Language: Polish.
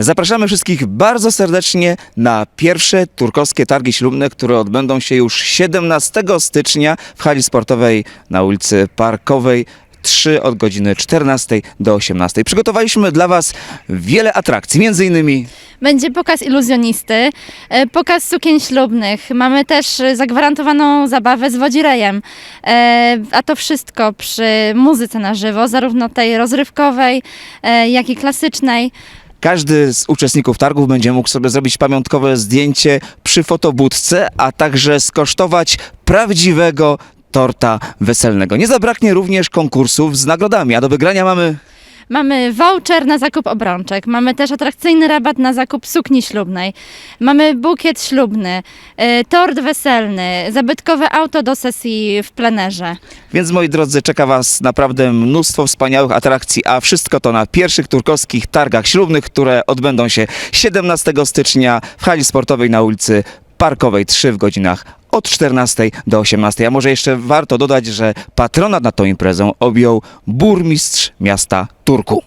Zapraszamy wszystkich bardzo serdecznie na pierwsze turkowskie targi ślubne, które odbędą się już 17 stycznia w hali sportowej na ulicy Parkowej. 3 od godziny 14 do 18. Przygotowaliśmy dla Was wiele atrakcji, między innymi Będzie pokaz iluzjonisty, e, pokaz sukien ślubnych. Mamy też zagwarantowaną zabawę z wodzirejem. E, A to wszystko przy muzyce na żywo, zarówno tej rozrywkowej, e, jak i klasycznej. Każdy z uczestników targów będzie mógł sobie zrobić pamiątkowe zdjęcie przy fotobudce, a także skosztować prawdziwego torta weselnego. Nie zabraknie również konkursów z nagrodami, a do wygrania mamy Mamy voucher na zakup obrączek, mamy też atrakcyjny rabat na zakup sukni ślubnej, mamy bukiet ślubny, e, tort weselny, zabytkowe auto do sesji w plenerze. Więc moi drodzy, czeka Was naprawdę mnóstwo wspaniałych atrakcji, a wszystko to na pierwszych turkowskich targach ślubnych, które odbędą się 17 stycznia w hali sportowej na ulicy Parkowej 3 w godzinach od 14 do 18. A może jeszcze warto dodać, że patronat na tą imprezę objął burmistrz miasta Turku.